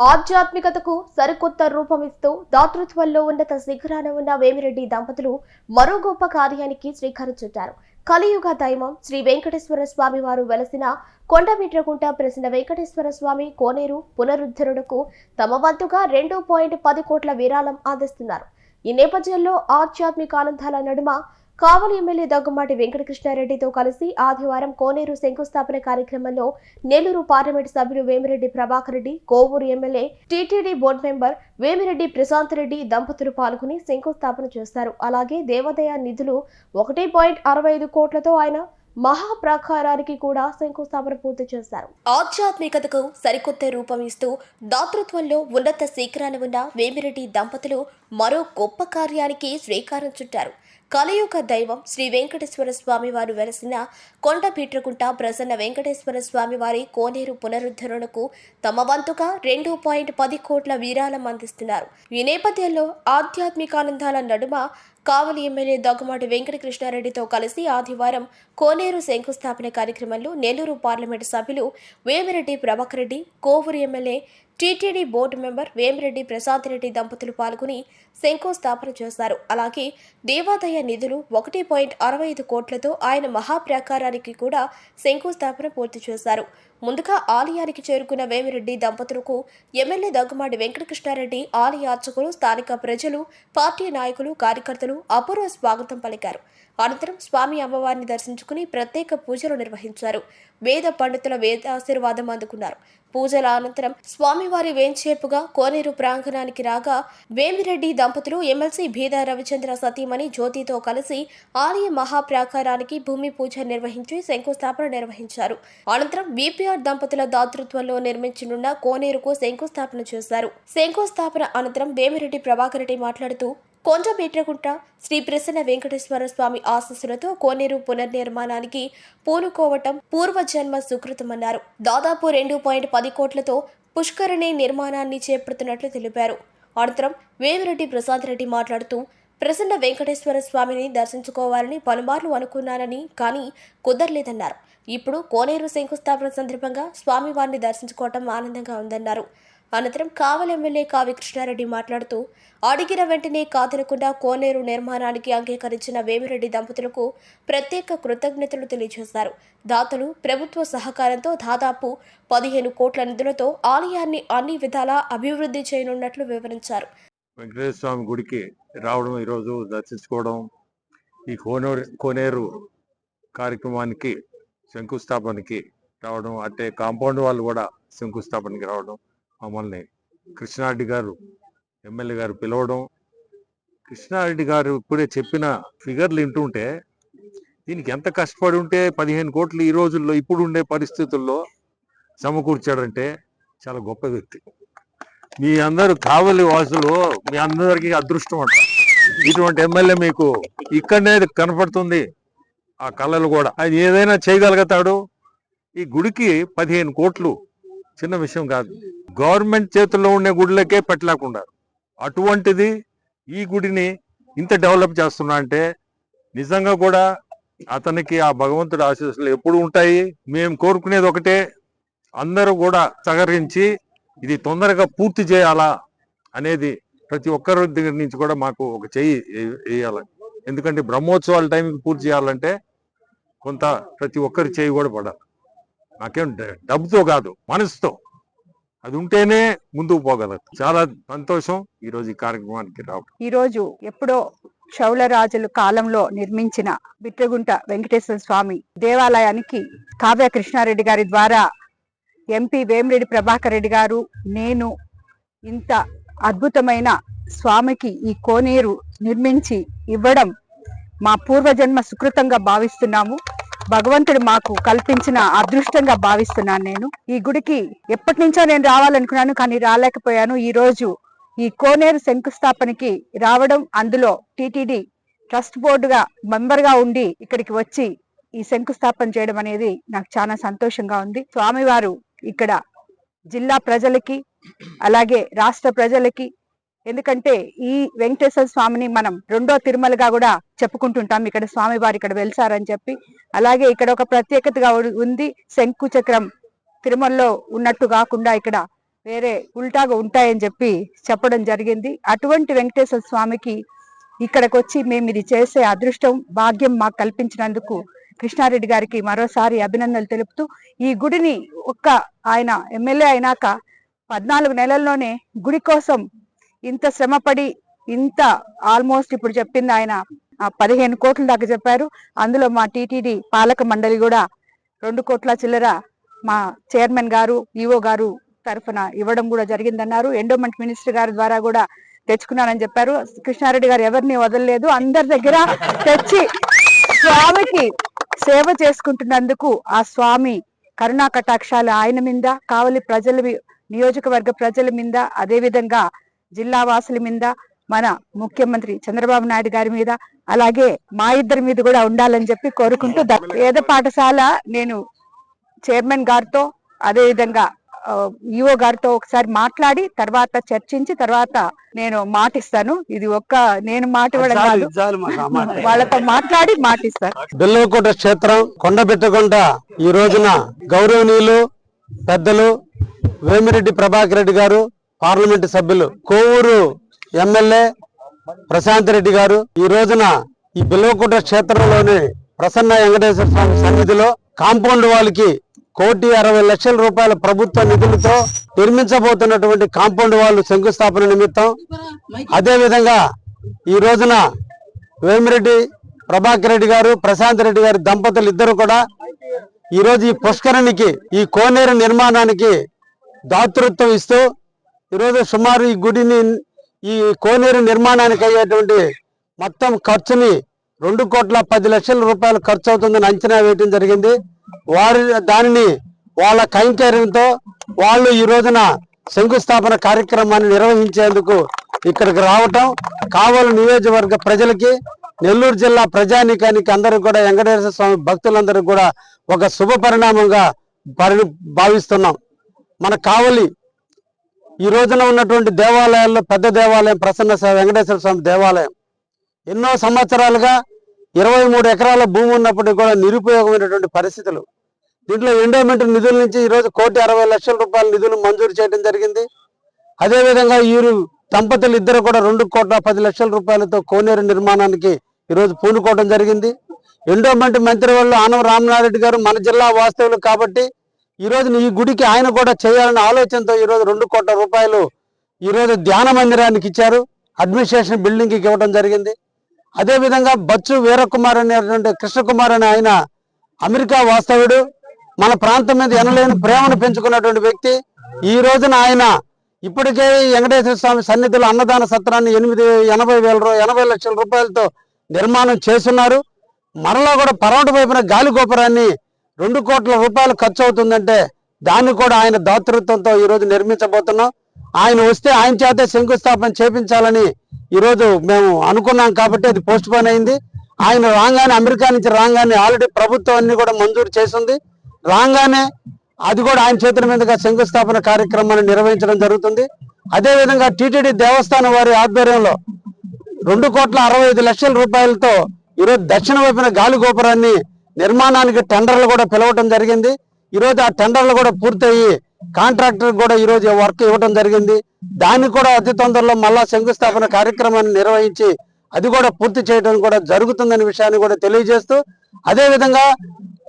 ఆధ్యాత్మికతకు సరికొత్త రూపమిస్తూ దాతృత్వంలో ఉన్నత శిఖరాన ఉన్న వేమిరెడ్డి దంపతులు మరో గొప్ప కార్యానికి శ్రీకారం చుట్టారు. కలియుగ దైవం శ్రీ వెంకటేశ్వర స్వామి వారు వెలసిన కొండమిట్రకుంట ప్రసిన వెంకటేశ్వర స్వామి కోనేరు పునరుద్ధరణకు తమ వంతుగా రెండు పాయింట్ పది కోట్ల విరాళం అందిస్తున్నారు. ఈ నేపథ్యంలో ఆధ్యాత్మిక ఆనందాల నడుమ కావలి ఎమ్మెల్యే దగ్గుమాటి వెంకటకృష్ణారెడ్డితో కలిసి ఆదివారం కోనేరు శంకుస్థాపన కార్యక్రమంలో నెల్లూరు పార్లమెంటు సభ్యులు Vemireddy Prabhakar Reddy Kovur MLA TTD board member Vemireddy Prashanth Reddy దంపతులు పాల్గొని శంకుస్థాపన చేస్తారు. అలాగే దేవాదాయ నిధులు ఒకటి పాయింట్ అరవై ఐదు కోట్లతో ఆయన మహాప్రాకారానికి కూడా శంకుస్థాపన పూర్తి చేశారు. ఆధ్యాత్మికతకు సరికొత్త రూపం ఇస్తూ దాతృత్వంలో ఉన్నత శిఖరాన్ని ఉన్న వేమిరెడ్డి దంపతులు మరో గొప్ప కార్యానికి శ్రీకారం చుట్టారు. కలియుగ దైవం శ్రీ వెంకటేశ్వర స్వామి వారు వెలసిన కొండపీట్రకుంట ప్రసన్న వెంకటేశ్వర స్వామి వారి కోనేరు పునరుద్ధరణకు తమ వంతుగా రెండు పాయింట్ పది కోట్ల విరాళం అందిస్తున్నారు. ఈ నేపథ్యంలో ఆధ్యాత్మికానందాల నడుమ కావలి ఎమ్మెల్యే దగ్గుమాటి వెంకటకృష్ణారెడ్డితో కలిసి ఆదివారం కోనేరు శంకుస్థాపన కార్యక్రమంలో నెల్లూరు పార్లమెంటు సభ్యులు Vemireddy Prabhakar Reddy Kovur MLA TTD board member Vemireddy Prashanth Reddy దంపతులు పాల్గొని శంకుస్థాపన చేశారు. అలాగే దేవాదాయ నిధులు ఒకటి పాయింట్ అరవై ఐదు కోట్లతో ఆయన మహాప్రాకారానికి కూడా శంకుస్థాపన పూర్తి చేశారు. ముందుగా ఆలయానికి చేరుకున్న వేమిరెడ్డి దంపతులకు ఎమ్మెల్యే దగ్గుమాటి వెంకటకృష్ణారెడ్డి ఆలయ అర్చకులు స్థానిక ప్రజలు పార్టీ నాయకులు కార్యకర్తలు అపూర్వ స్వాగతం పలికారు. అనంతరం స్వామి అమ్మవారిని దర్శించుకుని ప్రత్యేక పూజలు నిర్వహించారు. వేద పండితుల వేదాశీర్వాదం అందుకున్నారు. పూజల అనంతరం స్వామివారి వేంచేపుగా కోనేరు ప్రాంగణానికి రాగా వేమిరెడ్డి దంపతులు ఎమ్మెల్సీ భీదా రవిచంద్ర సతీమణి జ్యోతితో కలిసి ఆలయ మహాప్రాకారానికి భూమి పూజ నిర్వహించి శంకుస్థాపన నిర్వహించారు. అనంతరం విపిఆర్ దంపతుల దాతృత్వంలో నిర్మించనున్న కోనేరుకు శంకుస్థాపన చేశారు. శంకుస్థాపన అనంతరం వేమిరెడ్డి ప్రభాకర్ రెడ్డి మాట్లాడుతూ కొండ బీట్రగుంట శ్రీ ప్రసన్న వెంకటేశ్వర స్వామి ఆశస్సులతో కోనేరు పునర్నిర్మాణానికి పూనుకోవటం పూర్వజన్మ సుకృతమన్నారు. దాదాపు రెండు పాయింట్ పది కోట్లతో పుష్కరిణి నిర్మాణాన్ని చేపడుతున్నట్లు తెలిపారు. అనంతరం వేమిరెడ్డి ప్రసాద్ రెడ్డి మాట్లాడుతూ ప్రసన్న వెంకటేశ్వర స్వామిని దర్శించుకోవాలని పలుమార్లు అనుకున్నానని కానీ కుదరలేదన్నారు. ఇప్పుడు కోనేరు శంకుస్థాపన సందర్భంగా స్వామివారిని దర్శించుకోవటం ఆనందంగా ఉందన్నారు. అనంతరం కావలి ఎమ్మెల్యే కావి కృష్ణారెడ్డి మాట్లాడుతూ అడిగిన వెంటనే కాదనకుండా కోనేరు నిర్మాణానికి అంగీకరించిన వేమిరెడ్డి దంపతులకు ప్రత్యేక కృతజ్ఞతలు తెలియజేశారు. దాతలు ప్రభుత్వ సహకారంతో దాదాపు పదిహేను కోట్ల నిధులతో ఆలయాన్ని అన్ని విధాలా అభివృద్ధి చేయనున్నట్లు వివరించారు. వెంకటేశ్వర స్వామి గుడికి రావడం ఈరోజు దర్శించుకోవడం ఈ కోనేరు కోనేరు కార్యక్రమానికి శంకుస్థాపనకి రావడం అంటే కాంపౌండ్ వాళ్ళు కూడా శంకుస్థాపనకి రావడం మమ్మల్ని కృష్ణారెడ్డి గారు ఎమ్మెల్యే గారు పిలవడం కృష్ణారెడ్డి గారు ఇప్పుడే చెప్పిన ఫిగర్లు వింటుంటే దీనికి ఎంత కష్టపడి ఉంటే పదిహేను కోట్లు ఈ రోజుల్లో ఇప్పుడు ఉండే పరిస్థితుల్లో సమకూర్చాడంటే చాలా గొప్ప వ్యక్తి. మీ అందరు కావలి వాసులు మీ అందరికీ అదృష్టం అంట. ఇటువంటి ఎమ్మెల్యే మీకు ఇక్కడనే కనపడుతుంది ఆ కళలు కూడా. ఆయన ఏదైనా చేయగలుగుతాడు. ఈ గుడికి పదిహేను కోట్లు చిన్న విషయం కాదు. గవర్నమెంట్ చేతుల్లో ఉండే గుడిలకే పెట్టలేకుండా అటువంటిది ఈ గుడిని ఇంత డెవలప్ చేస్తున్నా అంటే నిజంగా కూడా అతనికి ఆ భగవంతుడి ఆశీస్సులు ఎప్పుడు ఉంటాయి. మేము కోరుకునేది ఒకటే అందరూ కూడా సహకరించి ఇది తొందరగా పూర్తి చేయాలా అనేది ప్రతి ఒక్కరి దగ్గర నుంచి కూడా మాకు ఒక చెయ్యి వేయాలి. ఎందుకంటే బ్రహ్మోత్సవాల టైంకి పూర్తి చేయాలంటే కొంత ప్రతి ఒక్కరి చేయి కూడా పడాలి. నాకేం డబ్బుతో కాదు మనసుతో. అది ఉంటేనే ముందుకు పోగలదు చాలా సంతోషం ఈ రోజు ఈ కార్యక్రమానికి రావడం. ఈరోజు ఎప్పుడో చౌలరాజుల కాలంలో నిర్మించిన బిట్రగుంట వెంకటేశ్వర స్వామి దేవాలయానికి కావ్య కృష్ణారెడ్డి గారి ద్వారా ఎంపీ వేమిరెడ్డి ప్రభాకర్ రెడ్డి గారు నేను ఇంత అద్భుతమైన స్వామికి ఈ కోనేరు నిర్మించి ఇవ్వడం మా పూర్వజన్మ సుకృతంగా భావిస్తున్నాము. భగవంతుడు మాకు కల్పించిన అదృష్టంగా భావిస్తున్నాను నేను. ఈ గుడికి ఎప్పటి నుంచో నేను రావాలనుకున్నాను కానీ రాలేకపోయాను. ఈ రోజు ఈ కోనేరు శంకుస్థాపనకి రావడం అందులో టిటిడి ట్రస్ట్ బోర్డుగా మెంబర్గా ఉండి ఇక్కడికి వచ్చి ఈ శంకుస్థాపన చేయడం అనేది నాకు చాలా సంతోషంగా ఉంది. స్వామివారు ఇక్కడ జిల్లా ప్రజలకి అలాగే రాష్ట్ర ప్రజలకి ఎందుకంటే ఈ వెంకటేశ్వర స్వామిని మనం రెండో తిరుమలగా కూడా చెప్పుకుంటుంటాం. ఇక్కడ స్వామివారు ఇక్కడ వెలిసారని చెప్పి. అలాగే ఇక్కడ ఒక ప్రత్యేకతగా ఉంది శంకు చక్రం తిరుమలలో ఉన్నట్టు కాకుండా ఇక్కడ వేరే ఉల్టాగా ఉంటాయని చెప్పి చెప్పడం జరిగింది. అటువంటి వెంకటేశ్వర స్వామికి ఇక్కడికి వచ్చి మేము ఇది చేసే అదృష్టం భాగ్యం మాకు కల్పించినందుకు కృష్ణారెడ్డి గారికి మరోసారి అభినందనలు తెలుపుతూ ఈ గుడిని ఒక్క ఆయన ఎమ్మెల్యే అయినాక పద్నాలుగు నెలల్లోనే గుడి కోసం ఇంత శ్రమపడి ఇంత ఆల్మోస్ట్ ఇప్పుడు చెప్పింది ఆయన ఆ, పదిహేను కోట్ల దాకా చెప్పారు. అందులో మా టీటీడీ పాలక మండలి కూడా రెండు కోట్ల చిల్లర మా చైర్మన్ గారు ఈఓ గారు తరఫున ఇవ్వడం కూడా జరిగిందన్నారు. ఎండోమెంట్ మినిస్టర్ గారి ద్వారా కూడా తెచ్చుకున్నానని చెప్పారు. కృష్ణారెడ్డి గారు ఎవరిని వదలలేదు. అందరి దగ్గర తెచ్చి స్వామికి సేవ చేసుకుంటున్నందుకు ఆ స్వామి కరుణా కటాక్షాలు ఆయన మీద కావలి ప్రజల నియోజకవర్గ ప్రజల మీద అదే విధంగా జిల్లా వాసుల మీద మన ముఖ్యమంత్రి చంద్రబాబు నాయుడు గారి మీద అలాగే మా ఇద్దరి మీద కూడా ఉండాలని చెప్పి కోరుకుంటూ పేద పాఠశాల నేను చైర్మన్ గారితో అదే విధంగా ఈఓ గారితో ఒకసారి మాట్లాడి తర్వాత చర్చించి తర్వాత నేను మాటిస్తాను. ఇది ఒక్క నేను మాట వాళ్ళతో మాట్లాడి మాటిస్తాను. బెల్లవకోట క్షేత్రం కొండబెట్టకొండ ఈ రోజున గౌరవనీయులు పెద్దలు వేమిరెడ్డి ప్రభాకర్ రెడ్డి గారు పార్లమెంటు సభ్యులు కోవూరు ఎమ్మెల్యే ప్రశాంత్ రెడ్డి గారు. ఈ రోజున ఈ బిల్వకోట క్షేత్రంలోని ప్రసన్న వెంకటేశ్వర స్వామి సన్నిధిలో కాంపౌండ్ వాళ్ళకి కోటి అరవై లక్షల రూపాయల ప్రభుత్వ నిధులతో నిర్మించబోతున్నటువంటి కాంపౌండ్ వాళ్ళు శంకుస్థాపన నిమిత్తం అదేవిధంగా ఈ రోజున వేమిరెడ్డి ప్రభాకర్ రెడ్డి గారు ప్రశాంత్ రెడ్డి గారి దంపతులు ఇద్దరు కూడా ఈరోజు ఈ పుష్కరునికి ఈ కోనేరు నిర్మాణానికి దాతృత్వం ఇస్తూ ఈరోజు సుమారు ఈ గుడిని ఈ కోనేరు నిర్మాణానికి అయ్యేటువంటి మొత్తం ఖర్చుని రెండు కోట్ల పది లక్షల రూపాయలు ఖర్చు అవుతుందని అంచనా వేయటం జరిగింది. వారి దానిని వాళ్ళ కైంకర్యంతో వాళ్ళు ఈ రోజున శంకుస్థాపన కార్యక్రమాన్ని నిర్వహించేందుకు ఇక్కడికి రావటం కావలి నియోజకవర్గ ప్రజలకి నెల్లూరు జిల్లా ప్రజానీకానికి అందరూ కూడా వెంకటేశ్వర స్వామి భక్తులందరూ కూడా ఒక శుభ పరిణామంగా పరి భావిస్తున్నాం. మన కావలి ఈ రోజున ఉన్నటువంటి దేవాలయాల్లో పెద్ద దేవాలయం ప్రసన్న వెంకటేశ్వర స్వామి దేవాలయం. ఎన్నో సంవత్సరాలుగా ఇరవై మూడు ఎకరాల భూమి ఉన్నప్పటికీ కూడా నిరుపయోగమైనటువంటి పరిస్థితులు. దీంట్లో ఎండోమెంట్ నిధుల నుంచి ఈ రోజు కోటి అరవై లక్షల రూపాయల నిధులు మంజూరు చేయడం జరిగింది. అదేవిధంగా వీరు దంపతులు ఇద్దరు కూడా రెండు కోట్ల పది లక్షల రూపాయలతో కోనేరు నిర్మాణానికి ఈరోజు పూనుకోవడం జరిగింది. ఎండోమెంట్ మంత్రి వాళ్ళు ఆనవ రామనారెడ్డి గారు మన జిల్లా వాస్తవులు కాబట్టి ఈ ఈ గుడికి ఆయన కూడా చేయాలనే ఆలోచనతో ఈరోజు రెండు కోట్ల రూపాయలు ఈ రోజు ధ్యాన మందిరానికి ఇచ్చారు. అడ్మినిస్ట్రేషన్ బిల్డింగ్కి ఇవ్వడం జరిగింది. అదేవిధంగా బచ్చు వీరకుమార్ అనేటువంటి కృష్ణకుమార్ అనే ఆయన అమెరికా వాస్తవుడు మన ప్రాంతం మీద ఎనలేని ప్రేమను పెంచుకున్నటువంటి వ్యక్తి. ఈ రోజున ఆయన ఇప్పటికే వెంకటేశ్వర స్వామి సన్నిధిలో అన్నదాన సత్రాన్ని ఎనిమిది ఎనభై వేల ఎనభై లక్షల రూపాయలతో నిర్మాణం చేస్తున్నారు. మరలా కూడా పరమటి వైపున గాలి గోపురాన్ని రెండు కోట్ల రూపాయలు ఖర్చు అవుతుందంటే దాన్ని కూడా ఆయన దాతృత్వంతో ఈరోజు నిర్మించబోతున్నాం. ఆయన వస్తే ఆయన చేతే శంకుస్థాపన చేపించాలని ఈరోజు మేము అనుకున్నాం కాబట్టి అది పోస్ట్ పోన్ అయింది. ఆయన రాగానే అమెరికా నుంచి రాగానే ఆల్రెడీ ప్రభుత్వం అన్ని కూడా మంజూరు చేసింది. రాగానే అది కూడా ఆయన చేతుల మీదుగా శంకుస్థాపన కార్యక్రమాన్ని నిర్వహించడం జరుగుతుంది. అదేవిధంగా టీటీడీ టిటిడి దేవస్థానం వారి ఆధ్వర్యంలో రెండు కోట్ల అరవై ఐదు లక్షల రూపాయలతో ఈరోజు దక్షిణ వైపున గాలి గోపురాన్ని నిర్మాణానికి టెండర్లు కూడా పిలవటం జరిగింది. ఈరోజు ఆ టెండర్లు కూడా పూర్తయి కాంట్రాక్టర్ కూడా ఈరోజు వర్క్ ఇవ్వడం జరిగింది. దాన్ని కూడా అతి తొందరలో మళ్ళా శంకుస్థాపన కార్యక్రమాన్ని నిర్వహించి అది కూడా పూర్తి చేయడం కూడా జరుగుతుందనే విషయాన్ని కూడా తెలియజేస్తూ అదేవిధంగా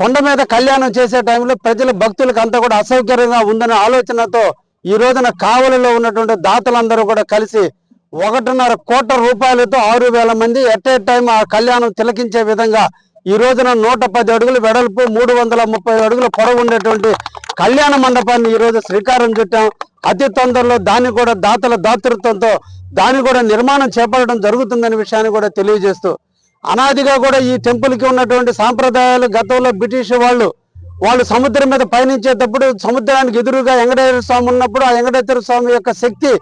కొండ మీద కళ్యాణం చేసే టైంలో ప్రజల భక్తులకు అంతా కూడా అసౌకర్యంగా ఉందనే ఆలోచనతో ఈ రోజున కావలిలో ఉన్నటువంటి దాతలందరూ కూడా కలిసి ఒకటిన్నర కోట్ల రూపాయలతో ఆరు వేల మంది ఎట్ ఏ టైం ఆ కళ్యాణం తిలకించే విధంగా ఈ రోజున నూట పది అడుగులు వెడల్పు మూడు వందల ముప్పై అడుగుల పొడవు ఉండేటువంటి కళ్యాణ మండపాన్ని ఈరోజు శ్రీకారం చుట్టాం. అతి తొందరలో దాన్ని కూడా దాతల దాతృత్వంతో దాన్ని కూడా నిర్మాణం చేపట్టడం జరుగుతుందనే విషయాన్ని కూడా తెలియజేస్తూ అనాదిగా కూడా ఈ టెంపుల్కి ఉన్నటువంటి సాంప్రదాయాలు గతంలో బ్రిటిష్ వాళ్ళు వాళ్ళు సముద్రం మీద పయనించేటప్పుడు సముద్రానికి ఎదురుగా వెంకటేశ్వర స్వామి ఉన్నప్పుడు ఆ వెంకటేశ్వర స్వామి యొక్క శక్తి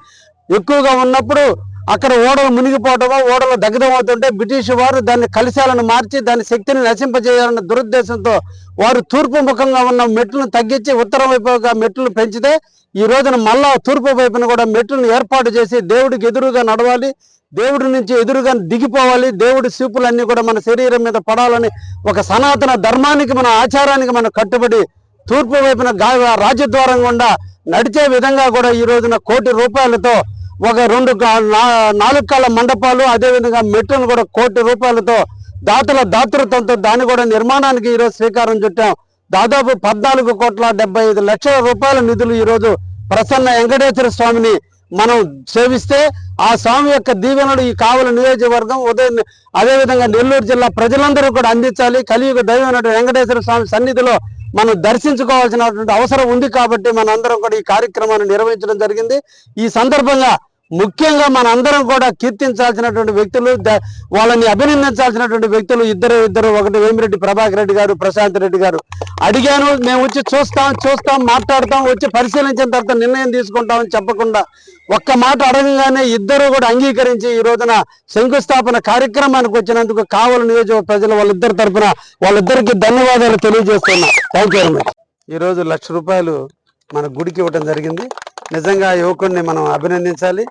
ఎక్కువగా ఉన్నప్పుడు అక్కడ ఓడలు మునిగిపోవటమో ఓడలు దగ్ధం అవుతుంటే బ్రిటిష్ వారు దాన్ని కలిశాలను మార్చి దాని శక్తిని నశింపజేయాలన్న దురుద్దేశంతో వారు తూర్పు ముఖంగా ఉన్న మెట్లను తగ్గించి ఉత్తరం వైపుగా మెట్లను పెంచితే ఈ రోజున మళ్ళా తూర్పు వైపున కూడా మెట్లను ఏర్పాటు చేసి దేవుడికి ఎదురుగా నడవాలి దేవుడి నుంచి ఎదురుగా దిగిపోవాలి దేవుడి సూపులన్నీ కూడా మన శరీరం మీద పడాలని ఒక సనాతన ధర్మానికి మన ఆచారానికి మనం కట్టుబడి తూర్పు వైపున గా రాజద్వారం గుండా నడిచే విధంగా కూడా ఈ రోజున కోటి రూపాయలతో ఒక రెండు నా- నాలుగు కాళ్ళ మండపాలు అదేవిధంగా మెట్లను కూడా కోటి రూపాయలతో దాతల దాతృత్వంతో దాన్ని కూడా నిర్మాణానికి ఈరోజు శ్రీకారం చుట్టాం. దాదాపు పద్నాలుగు కోట్ల డెబ్బై ఐదు లక్షల రూపాయల నిధులు ఈరోజు ప్రసన్న వెంకటేశ్వర స్వామిని మనం సేవిస్తే ఆ స్వామి యొక్క దీవెనలు ఈ కావల నియోజకవర్గం ఉదయం అదేవిధంగా నెల్లూరు జిల్లా ప్రజలందరూ కూడా అందించాలి. కలియుగ దైవనటువంటి వెంకటేశ్వర స్వామి సన్నిధిలో మనం దర్శించుకోవాల్సినటువంటి అవసరం ఉంది కాబట్టి మనందరం కూడా ఈ కార్యక్రమాన్ని నిర్వహించడం జరిగింది. ఈ సందర్భంగా ముఖ్యంగా మన అందరం కూడా కీర్తించాల్సినటువంటి వ్యక్తులు వాళ్ళని అభినందించాల్సినటువంటి వ్యక్తులు ఇద్దరు ఇద్దరు ఒకటి వేమిరెడ్డి ప్రభాకర్ రెడ్డి గారు ప్రశాంత్ రెడ్డి గారు. అడిగాను మేము వచ్చి చూస్తాం చూస్తాం మాట్లాడతాం వచ్చి పరిశీలించిన తర్వాత నిర్ణయం తీసుకుంటామని చెప్పకుండా ఒక్క మాట అడగగానే ఇద్దరు కూడా అంగీకరించి ఈ రోజున శంకుస్థాపన కార్యక్రమానికి వచ్చినందుకు కావలి నియోజక ప్రజలు వాళ్ళిద్దరి తరపున వాళ్ళిద్దరికి ధన్యవాదాలు తెలియజేస్తున్నా. థ్యాంక్ యూ వెరీ మచ్ ఈ రోజు లక్ష రూపాయలు మన గుడికి ఇవ్వడం జరిగింది. నిజంగా యువకుడిని మనం అభినందించాలి.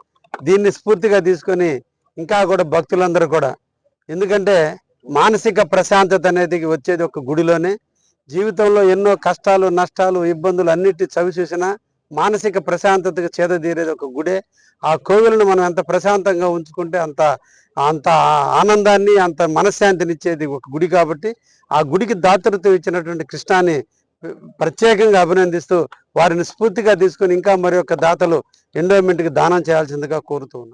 దీన్ని స్ఫూర్తిగా తీసుకొని ఇంకా కూడా భక్తులందరూ కూడా. ఎందుకంటే మానసిక ప్రశాంతత అనేది వచ్చేది ఒక గుడిలోనే. జీవితంలో ఎన్నో కష్టాలు నష్టాలు ఇబ్బందులు అన్నిటి చవి చూసినా మానసిక ప్రశాంతతకు చేదతీరేది ఒక గుడే. ఆ కోవిలను మనం ఎంత ప్రశాంతంగా ఉంచుకుంటే అంత అంత ఆనందాన్ని అంత మనశ్శాంతిని ఇచ్చేది ఒక గుడి కాబట్టి ఆ గుడికి దాతృత్వం ఇచ్చినటువంటి కృష్ణాన్ని ప్రత్యేకంగా అభినందిస్తూ వారిని స్ఫూర్తిగా తీసుకొని ఇంకా మరి యొక్క దాతలు ఎండోమెంట్కి దానం చేయాల్సిందిగా కోరుతూ ఉన్నాను.